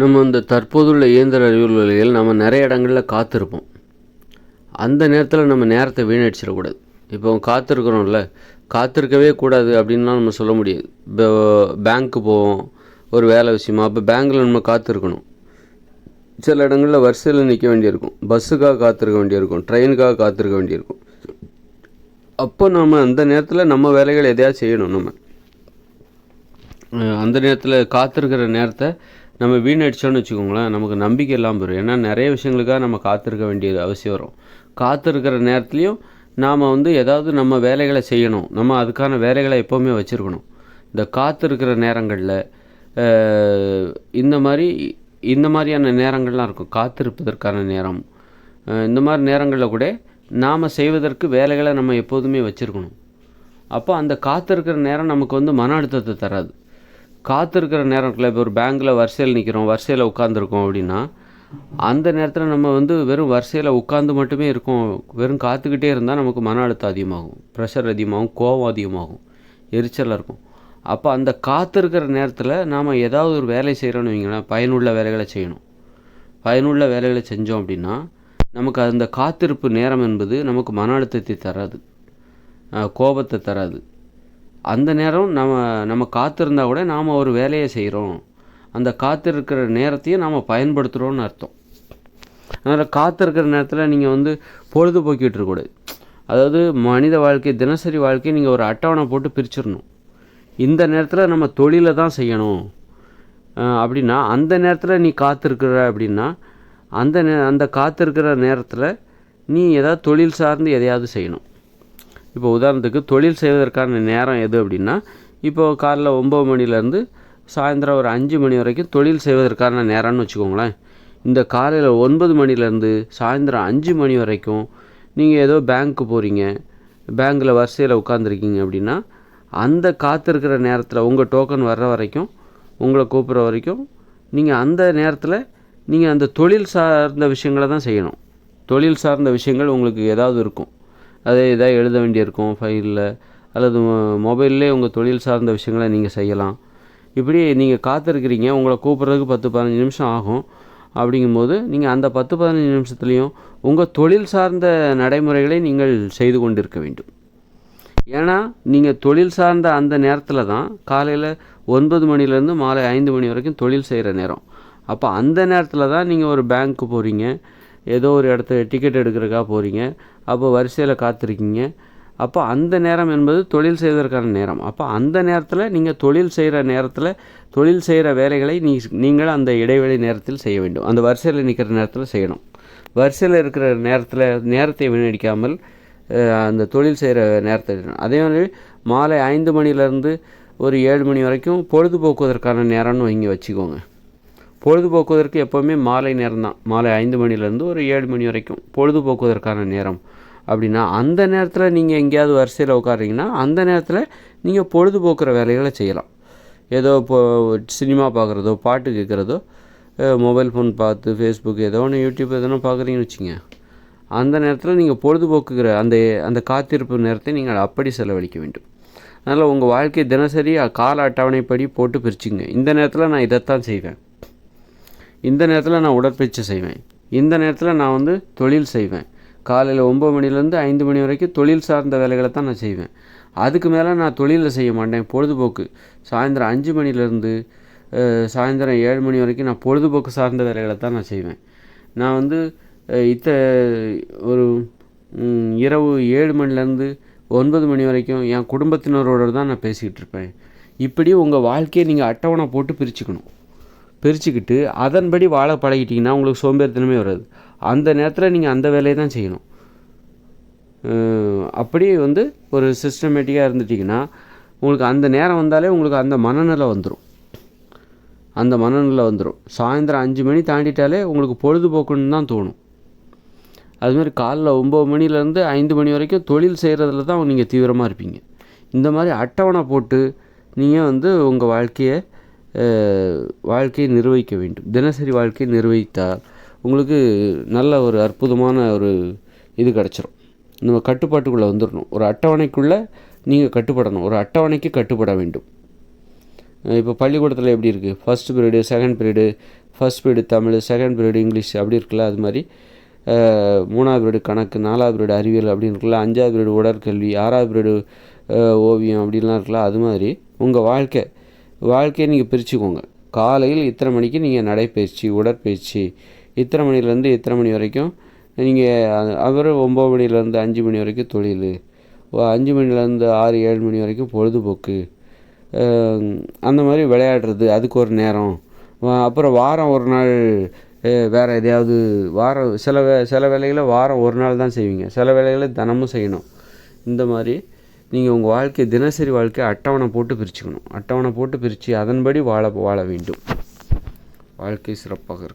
நம்ம இந்த தற்போதுள்ள இயந்திர அறிவுறுகளில் நம்ம நிறைய இடங்களில் காத்திருப்போம். அந்த நேரத்தில் நம்ம நேரத்தை வீணடிச்சிடக்கூடாது. இப்போ காத்திருக்கிறோம்ல காத்திருக்கவே கூடாது அப்படின்லாம் நம்ம சொல்ல முடியாது. இப்போ பேங்க்கு போவோம் ஒரு வேலை விஷயமா அப்போ பேங்க்கில் நம்ம காத்திருக்கணும். சில இடங்களில் வரிசையில் நிற்க வேண்டியிருக்கும். பஸ்ஸுக்காக காத்திருக்க வேண்டியிருக்கும் ட்ரெயினுக்காக காத்திருக்க வேண்டியிருக்கும். அப்போ நம்ம அந்த நேரத்தில் நம்ம வேலைகள் எதையாவது செய்யணும் நம்ம. அந்த நேரத்தில் காத்திருக்கிற நேரத்தை நம்ம வீணடிச்சோன்னு வச்சுக்கோங்களேன் நமக்கு நம்பிக்கை இல்லாமல் போயிடும் ஏன்னா நிறைய விஷயங்களுக்காக நம்ம காத்திருக்க வேண்டியது அவசியம் வரும். காத்திருக்கிற நேரத்துலையும் நாம் வந்து ஏதாவது நம்ம வேலைகளை செய்யணும். நம்ம அதுக்கான வேலைகளை எப்போவுமே வச்சுருக்கணும். இந்த காத்திருக்கிற நேரங்களில் இந்த மாதிரி இந்த மாதிரியான நேரங்கள்லாம் இருக்கும். காத்திருப்பதற்கான நேரம். இந்த மாதிரி நேரங்களில் கூட நாம் செய்வதற்கு வேலைகளை நம்ம எப்போதுமே வச்சுருக்கணும். அப்போ அந்த காத்திருக்கிற நேரம் நமக்கு வந்து மன அழுத்தத்தை தராது. காத்திருக்கிற நேரத்தில் இப்போ ஒரு பேங்க்கில் வரிசையில் நிற்கிறோம் வரிசையில் உட்காந்துருக்கோம் அப்படின்னா அந்த நேரத்தில் நம்ம வந்து வெறும் வரிசையில் உட்காந்து மட்டுமே இருக்கோம். வெறும் காத்துக்கிட்டே இருந்தால் நமக்கு மன அழுத்தம் அதிகமாகும் ப்ரெஷர் அதிகமாகும் கோபம் அதிகமாகும் எரிச்சலாக இருக்கும். அப்போ அந்த காத்திருக்கிற நேரத்தில் நாம் ஏதாவது ஒரு வேலை செய்கிறோன்னு வைங்களேன் பயனுள்ள வேலைகளை செய்யணும். பயனுள்ள வேலைகளை செஞ்சோம் அப்படின்னா நமக்கு அந்த காத்திருப்பு நேரம் என்பது நமக்கு மன அழுத்தத்தை தராது. கோபத்தை தராது. அந்த நேரம் நம்ம நம்ம காத்திருந்தால் கூட நாம் ஒரு வேலையை செய்கிறோம் அந்த காத்திருக்கிற நேரத்தையும் நாம் பயன்படுத்துகிறோன்னு அர்த்தம். அதனால் காத்திருக்கிற நேரத்தில் நீங்கள் வந்து பொழுதுபோக்கிட்டு இருக்கக்கூடாது அதாவது மனித வாழ்க்கை தினசரி வாழ்க்கையை நீங்கள் ஒரு அட்டவணை போட்டு பிரிச்சிடணும். இந்த நேரத்தில் நம்ம தொழிலை தான் செய்யணும். அப்படின்னா அந்த நேரத்தில் நீ காத்திருக்கிற அப்படின்னா அந்த நே அந்த காத்திருக்கிற நேரத்தில் நீ ஏதாவது தொழில் சார்ந்து எதையாவது செய்யணும். இப்போ உதாரணத்துக்கு தொழில் செய்வதற்கான நேரம் எது அப்படின்னா இப்போ காலைல ஒம்பது மணிலேருந்து சாயந்தரம் ஒரு அஞ்சு மணி வரைக்கும் தொழில் செய்வதற்கான நேரம்னு வச்சுக்கோங்களேன். இந்த காலையில் ஒன்பது மணிலேருந்து சாயந்தரம் அஞ்சு மணி வரைக்கும் நீங்கள் ஏதோ பேங்க்கு போகிறீங்க பேங்க்கில் வரிசையில் உட்காந்துருக்கீங்க அப்படின்னா அந்த காத்திருக்கிற நேரத்தில் உங்கள் டோக்கன் வர்ற வரைக்கும் உங்களை கூப்பிட்ற வரைக்கும் நீங்கள் அந்த நேரத்தில் நீங்கள் அந்த தொழில் சார்ந்த விஷயங்களை தான் செய்யணும். தொழில் சார்ந்த விஷயங்கள் உங்களுக்கு ஏதாவது இருக்கும். அதை இதாக எழுத வேண்டியிருக்கும் ஃபைலில் அல்லது மொபைல்லே உங்கள் தொழில் சார்ந்த விஷயங்களை நீங்கள் செய்யலாம். இப்படி நீங்கள் காத்திருக்கிறீங்க உங்களை கூப்பிட்றதுக்கு பத்து பதினஞ்சு நிமிஷம் ஆகும். அப்படிங்கும்போது நீங்கள் அந்த பத்து பதினஞ்சு நிமிஷத்துலேயும் உங்கள் தொழில் சார்ந்த நடைமுறைகளை நீங்கள் செய்து கொண்டிருக்க வேண்டும். ஏன்னா நீங்கள் தொழில் சார்ந்த அந்த நேரத்தில் தான் காலையில் ஒன்பது மணிலேருந்து மாலை ஐந்து மணி வரைக்கும் தொழில் செய்கிற நேரம். அப்போ அந்த நேரத்தில் தான் நீங்கள் ஒரு பேங்க்கு போகிறீங்க ஏதோ ஒரு இடத்த டிக்கெட் எடுக்கிறதுக்காக போகிறீங்க அப்போ வரிசையில் காத்திருக்கீங்க. அப்போ அந்த நேரம் என்பது தொழில் செய்வதற்கான நேரம். அப்போ அந்த நேரத்தில் நீங்கள் தொழில் செய்கிற நேரத்தில் தொழில் செய்கிற வேலைகளை நீ நீங்கள் அந்த இடைவெளி நேரத்தில் செய்ய வேண்டும். அந்த வரிசையில் நிற்கிற நேரத்தில் செய்யணும். வரிசையில் இருக்கிற நேரத்தில் நேரத்தை வீணடிக்காமல் அந்த தொழில் செய்கிற நேரத்தை அதே மாதிரி மாலை ஐந்து மணிலேருந்து ஒரு ஏழு மணி வரைக்கும் பொழுதுபோக்குவதற்கான நேரம்னு இங்கே வச்சுக்கோங்க. பொழுதுபோக்குவதற்கு எப்போவுமே மாலை நேரம் தான் மாலை ஐந்து மணிலேருந்து ஒரு ஏழு மணி வரைக்கும் பொழுதுபோக்குவதற்கான நேரம் அப்படின்னா அந்த நேரத்தில் நீங்கள் எங்கேயாவது வரிசையில் உட்காருறீங்கன்னா அந்த நேரத்தில் நீங்கள் பொழுதுபோக்குற வேலைகளை செய்யலாம். ஏதோ இப்போ சினிமா பார்க்குறதோ பாட்டு கேட்குறதோ மொபைல் ஃபோன் பார்த்து ஃபேஸ்புக் ஏதோ ஒன்று யூடியூப் எதனா பார்க்குறீங்கன்னு வச்சுங்க. அந்த நேரத்தில் நீங்கள் பொழுதுபோக்குகிற அந்த அந்த காத்திருப்பு நேரத்தை நீங்கள் அப்படி செலவழிக்க வேண்டும். அதனால் உங்கள் வாழ்க்கை தினசரி கால அட்டவணைப்படி போட்டு பிரிச்சுங்க. இந்த நேரத்தில் நான் இதைத்தான் செய்வேன். இந்த நேரத்தில் நான் உடற்பயிற்சி செய்வேன். இந்த நேரத்தில் நான் வந்து தொழில் செய்வேன். காலையில் ஒம்பது மணிலேருந்து ஐந்து மணி வரைக்கும் தொழில் சார்ந்த வேலைகளை தான் நான் செய்வேன். அதுக்கு மேலே நான் தொழிலில் செய்ய மாட்டேன் பொழுதுபோக்கு. சாயந்தரம் அஞ்சு மணிலேருந்து சாயந்தரம் ஏழு மணி வரைக்கும் நான் பொழுதுபோக்கு சார்ந்த வேலைகளை தான் நான் செய்வேன். நான் வந்து இத்த ஒரு இரவு ஏழு மணிலேருந்து ஒன்பது மணி வரைக்கும் என் குடும்பத்தினரோட தான் நான் பேசிக்கிட்டு இருப்பேன். இப்படி உங்கள் வாழ்க்கையை நீங்கள் அட்டவணை போட்டு பிரிச்சுக்கணும். பிரிச்சுக்கிட்டு அதன்படி வாழ பழகிட்டிங்கன்னா உங்களுக்கு சோம்பேறித்தனமே வராது. அந்த நேரத்தில் நீங்கள் அந்த வேலையை தான் செய்யணும். அப்படியே அப்படி வந்து ஒரு சிஸ்டமேட்டிக்காக இருந்துட்டிங்கன்னா உங்களுக்கு அந்த நேரம் வந்தாலே உங்களுக்கு அந்த மனநிலை வந்துடும் அந்த மனநிலை வந்துடும் சாயந்தரம் அஞ்சு மணி தாண்டிட்டாலே உங்களுக்கு பொழுதுபோக்குன்னு தான் தோணும். அதுமாரி காலைல ஒம்பது மணிலேருந்து ஐந்து மணி வரைக்கும் தொழில் செய்கிறதுல தான் நீங்கள் தீவிரமாக இருப்பீங்க. இந்த மாதிரி அட்டவணை போட்டு நீங்கள் வந்து உங்கள் வாழ்க்கையை வாழ்க்கையை நிர்வகிக்க வேண்டும். தினசரி வாழ்க்கையை நிர்வகித்தால் உங்களுக்கு நல்ல ஒரு அற்புதமான ஒரு இது கிடச்சிரும். நம்ம கட்டுப்பாட்டுக்குள்ளே வந்துடணும் ஒரு அட்டவணைக்குள்ளே நீங்கள் கட்டுப்படணும். ஒரு அட்டவணைக்கு கட்டுப்பட வேண்டும். இப்போ பள்ளிக்கூடத்தில் எப்படி இருக்குது first period second period first period Tamil second period English அப்படி இருக்குல்ல அது மாதிரி. மூணாவது பீரியடு கணக்கு நாலாவது பீரியடு அறிவியல் அப்படின்னு இருக்குல்ல அஞ்சாவது பீரியடு உடற்கல்வி ஆறாவது பீரியடு ஓவியம் அப்படின்லாம் இருக்குல்ல அது மாதிரி உங்கள் வாழ்க்கை வாழ்க்கையை நீங்கள் பிரிச்சுக்கோங்க. காலையில் இத்தனை மணிக்கு நீங்கள் நடைப்பயிற்சி உடற்பயிற்சி. இத்தனை மணிலேருந்து இத்தனை மணி வரைக்கும் நீங்கள் அவர் ஒம்பது மணிலேருந்து அஞ்சு மணி வரைக்கும் தொழில். அஞ்சு மணிலேருந்து ஆறு ஏழு மணி வரைக்கும் பொழுதுபோக்கு. அந்த மாதிரி விளையாடுறது அதுக்கு ஒரு நேரம். அப்புறம் வாரம் ஒரு நாள் வேறு எதையாவது வாரம் சில வே சில வேலைகளை வாரம் ஒரு நாள் தான் செய்வீங்க. சில வேலைகளை தினமும் செய்யணும். இந்த மாதிரி நீங்கள் உங்கள் வாழ்க்கை தினசரி வாழ்க்கை அட்டவணை போட்டு பிரிச்சுக்கணும். அட்டவணை போட்டு பிரித்து அதன்படி வாழ வாழ வேண்டும். வாழ்க்கை சிறப்பாக இருக்கும்.